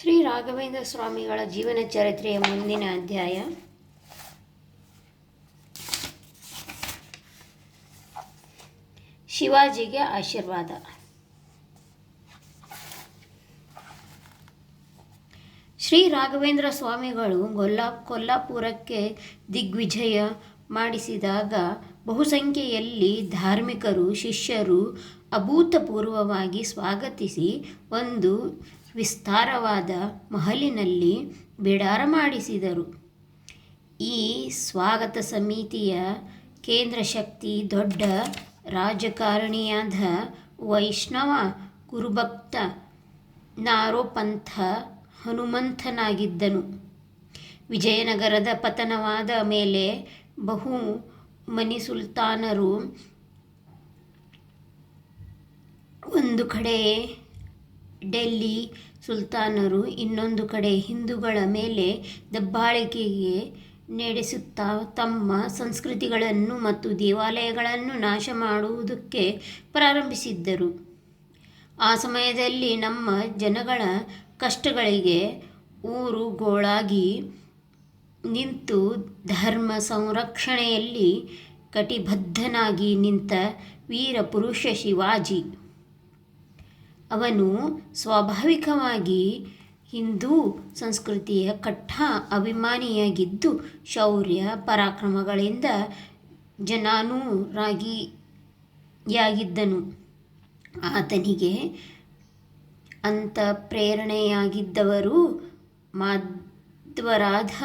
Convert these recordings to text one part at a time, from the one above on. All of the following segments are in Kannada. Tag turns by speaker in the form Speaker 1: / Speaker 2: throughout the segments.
Speaker 1: ಶ್ರೀ ರಾಘವೇಂದ್ರ ಸ್ವಾಮಿಗಳ ಜೀವನ ಚರಿತ್ರೆಯ ಮುಂದಿನ ಅಧ್ಯಾಯ. ಶಿವಾಜಿಗೆ ಆಶೀರ್ವಾದ. ಶ್ರೀ ರಾಘವೇಂದ್ರ ಸ್ವಾಮಿಗಳು ಗೊಲ್ಲಾ, ಕೊಲ್ಲಾಪುರಕ್ಕೆ ದಿಗ್ವಿಜಯ ಮಾಡಿಸಿದಾಗ ಬಹುಸಂಖ್ಯೆಯಲ್ಲಿ ಧಾರ್ಮಿಕರು, ಶಿಷ್ಯರು ಅಭೂತಪೂರ್ವವಾಗಿ ಸ್ವಾಗತಿಸಿ ಒಂದು ವಿಸ್ತಾರವಾದ ಮಹಲಿನಲ್ಲಿ ಬಿಡಾರ ಮಾಡಿಸಿದರು. ಈ ಸ್ವಾಗತ ಸಮಿತಿಯ ಕೇಂದ್ರ ಶಕ್ತಿ ದೊಡ್ಡ ರಾಜಕಾರಣಿಯಾದ ವೈಷ್ಣವ ಗುರುಭಕ್ತ ನಾರೋಪಂಥ ಹನುಮಂತನಾಗಿದ್ದನು. ವಿಜಯನಗರದ ಪತನವಾದ ಮೇಲೆ ಬಹು ಮನಿ ಸುಲ್ತಾನರು ಒಂದು ಕಡೆ ಡೆಲ್ಲಿ ಸುಲ್ತಾನರು ಇನ್ನೊಂದು ಕಡೆ ಹಿಂದೂಗಳ ಮೇಲೆ ದಬ್ಬಾಳಿಕೆಗೆ ನಡೆಸುತ್ತಾ ತಮ್ಮ ಸಂಸ್ಕೃತಿಗಳನ್ನು ಮತ್ತು ದೇವಾಲಯಗಳನ್ನು ನಾಶ ಮಾಡುವುದಕ್ಕೆ ಪ್ರಾರಂಭಿಸಿದ್ದರು. ಆ ಸಮಯದಲ್ಲಿ ನಮ್ಮ ಜನಗಳ ಕಷ್ಟಗಳಿಗೆ ಊರುಗೋಳಾಗಿ ನಿಂತು ಧರ್ಮ ಸಂರಕ್ಷಣೆಯಲ್ಲಿ ಕಟಿಬದ್ಧನಾಗಿ ನಿಂತ ವೀರಪುರುಷ ಶಿವಾಜಿ ಅವನು ಸ್ವಾಭಾವಿಕವಾಗಿ ಹಿಂದೂ ಸಂಸ್ಕೃತಿಯ ಕಟ್ಟ ಅಭಿಮಾನಿಯಾಗಿದ್ದು ಶೌರ್ಯ, ಪರಾಕ್ರಮಗಳಿಂದ ಜನಾನುರಾಗಿಯಾಗಿದ್ದನು. ಆತನಿಗೆ ಅಂತ ಪ್ರೇರಣೆಯಾಗಿದ್ದವರು ಮಾಧ್ವರಾಧ,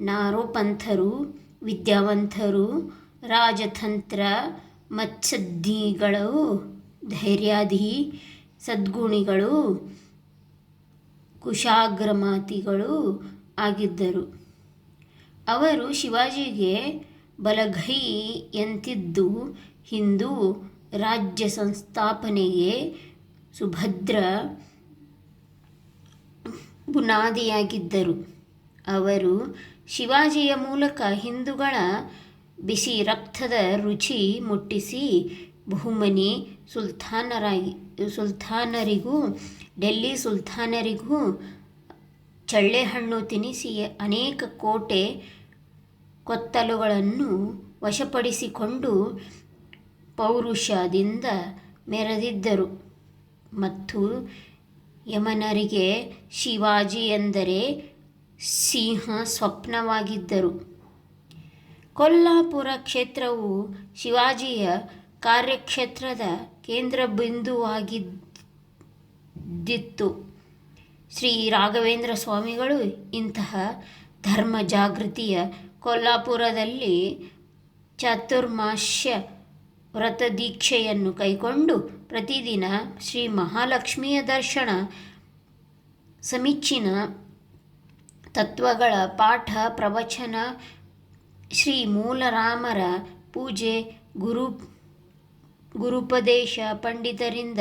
Speaker 1: ನಾರೋಪಂಥರು ವಿದ್ಯಾವಂತರು ರಾಜತಂತ್ರ ಮತ್ಸದ್ದಿಗಳು ಧೈರ್ಯಾಧಿ ಸದ್ಗುಣಿಗಳು, ಕುಶಾಗ್ರಮಾತಿಗಳು ಆಗಿದ್ದರು. ಅವರು ಶಿವಾಜಿಗೆ ಬಲಗೈಯಂತಿದ್ದು ಹಿಂದೂ ರಾಜ್ಯ ಸಂಸ್ಥಾಪನೆಗೆ ಸುಭದ್ರ ಬುನಾದಿಯಾಗಿದ್ದರು. ಅವರು ಶಿವಾಜಿಯ ಮೂಲಕ ಹಿಂದೂಗಳ ಬಿಸಿ ರಕ್ತದ ರುಚಿ ಮುಟ್ಟಿಸಿ ಬಹುಮನಿ ಸುಲ್ತಾನರಾಗಿ, ಸುಲ್ತಾನರಿಗೂ, ಡೆಲ್ಲಿ ಸುಲ್ತಾನರಿಗೂ ಚಳ್ಳೆಹಣ್ಣು ತಿನ್ನಿಸಿ ಅನೇಕ ಕೋಟೆ ಕೊತ್ತಲುಗಳನ್ನು ವಶಪಡಿಸಿಕೊಂಡು ಪೌರುಷದಿಂದ ಮೆರೆದಿದ್ದರು. ಮತ್ತು ಯಮನರಿಗೆ ಶಿವಾಜಿ ಎಂದರೆ ಸಿಂಹ ಸ್ವಪ್ನವಾಗಿದ್ದರು. ಕೊಲ್ಲಾಪುರ ಕ್ಷೇತ್ರವು ಶಿವಾಜಿಯ ಕಾರ್ಯಕ್ಷೇತ್ರದ ಕೇಂದ್ರ ಬಿಂದುವಾಗಿದ್ದಿತ್ತು. ಶ್ರೀ ರಾಘವೇಂದ್ರ ಸ್ವಾಮಿಗಳು ಇಂತಹ ಧರ್ಮ ಜಾಗೃತಿಯ ಕೊಲ್ಲಾಪುರದಲ್ಲಿ ಚಾತುರ್ಮಾಸ್ಯ ವ್ರತ ದೀಕ್ಷೆಯನ್ನು ಕೈಕೊಂಡು ಪ್ರತಿದಿನ ಶ್ರೀ ಮಹಾಲಕ್ಷ್ಮಿಯ ದರ್ಶನ ಸಮೀಚಿನ ತತ್ವಗಳ ಪಾಠ, ಪ್ರವಚನ, ಶ್ರೀ ಮೂಲರಾಮರ ಪೂಜೆ, ಗುರು ಗುರುಪದೇಶ ಪಂಡಿತರಿಂದ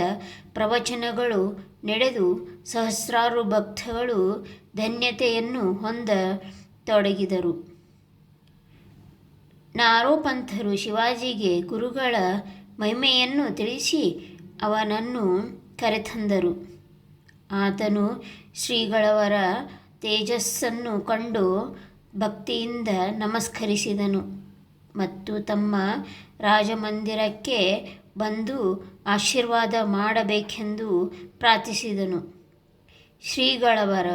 Speaker 1: ಪ್ರವಚನಗಳು ನಡೆದು ಸಹಸ್ರಾರು ಭಕ್ತಗಳು ಧನ್ಯತೆಯನ್ನು ಹೊಂದ ಹೊಂದತೊಡಗಿದರು ನಾರೋಪಂಥರು ಶಿವಾಜಿಗೆ ಗುರುಗಳ ಮಹಿಮೆಯನ್ನು ತಿಳಿಸಿ ಅವನನ್ನು ಕರೆತಂದರು. ಆತನು ಶ್ರೀಗಳವರ ತೇಜಸ್ಸನ್ನು ಕಂಡು ಭಕ್ತಿಯಿಂದ ನಮಸ್ಕರಿಸಿದನು. ಮತ್ತು ತಮ್ಮ ರಾಜಮಂದಿರಕ್ಕೆ ಬಂದು ಆಶೀರ್ವಾದ ಮಾಡಬೇಕೆಂದು ಪ್ರಾರ್ಥಿಸಿದನು. ಶ್ರೀಗಳವರ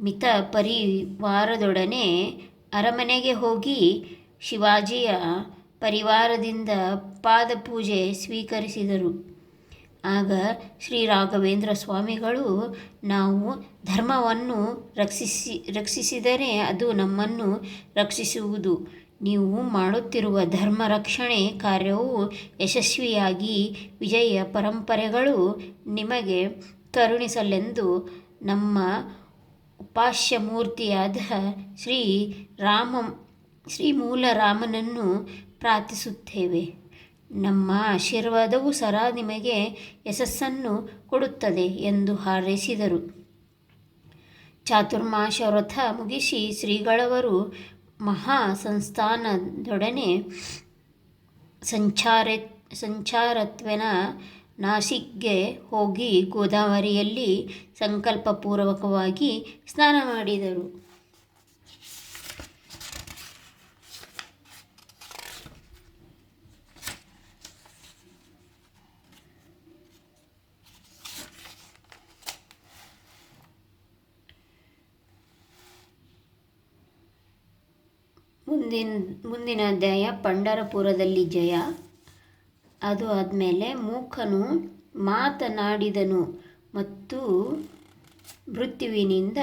Speaker 1: ಮಿತ ಪರಿವಾರದೊಡನೆ ಅರಮನೆಗೆ ಹೋಗಿ ಶಿವಾಜಿಯ ಪರಿವಾರದಿಂದ ಪಾದಪೂಜೆ ಸ್ವೀಕರಿಸಿದರು. ಆಗ ಶ್ರೀ ರಾಘವೇಂದ್ರ ಸ್ವಾಮಿಗಳು, ನಾವು ಧರ್ಮವನ್ನು ರಕ್ಷಿಸಿ, ರಕ್ಷಿಸಿದರೆ ಅದು ನಮ್ಮನ್ನು ರಕ್ಷಿಸುವುದು. ನೀವು ಮಾಡುತ್ತಿರುವ ಧರ್ಮ ರಕ್ಷಣೆ ಕಾರ್ಯವು ಯಶಸ್ವಿಯಾಗಿ ವಿಜಯ ಪರಂಪರೆಗಳು ನಿಮಗೆ ಕರುಣಿಸಲೆಂದು ನಮ್ಮ ಉಪಾಸ್ಯಮೂರ್ತಿಯಾದ ಶ್ರೀ ರಾಮ, ಶ್ರೀ ಮೂಲರಾಮನನ್ನು ಪ್ರಾರ್ಥಿಸುತ್ತೇವೆ. ನಮ್ಮ ಆಶೀರ್ವಾದವು ಸದಾ ನಿಮಗೆ ಯಶಸ್ಸನ್ನು ಕೊಡುತ್ತದೆ ಎಂದು ಹಾರೈಸಿದರು. ಚಾತುರ್ಮಾಶ ವ್ರತ ಮುಗಿಸಿ ಶ್ರೀಗಳವರು ಮಹಾ ಸಂಸ್ಥಾನದೊಡನೆ ಸಂಚಾರೆ ಸಂಚಾರತ್ವೆನ ನಾಸಿಕ್ಗೆ ಹೋಗಿ ಗೋದಾವರಿಯಲ್ಲಿ ಸಂಕಲ್ಪಪೂರ್ವಕವಾಗಿ ಸ್ನಾನ ಮಾಡಿದರು. ಮುಂದಿನ ಮುಂದಿನ ಅಧ್ಯಾಯ ಪಂಡರಪುರದಲ್ಲಿ ಜಯ. ಅದು ಆದಮೇಲೆ ಮೂಕನು ಮಾತನಾಡಿದನು ಮತ್ತು ಮೃತ್ಯುವಿನಿಂದ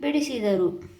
Speaker 1: ಬಿಡಿಸಿದರು.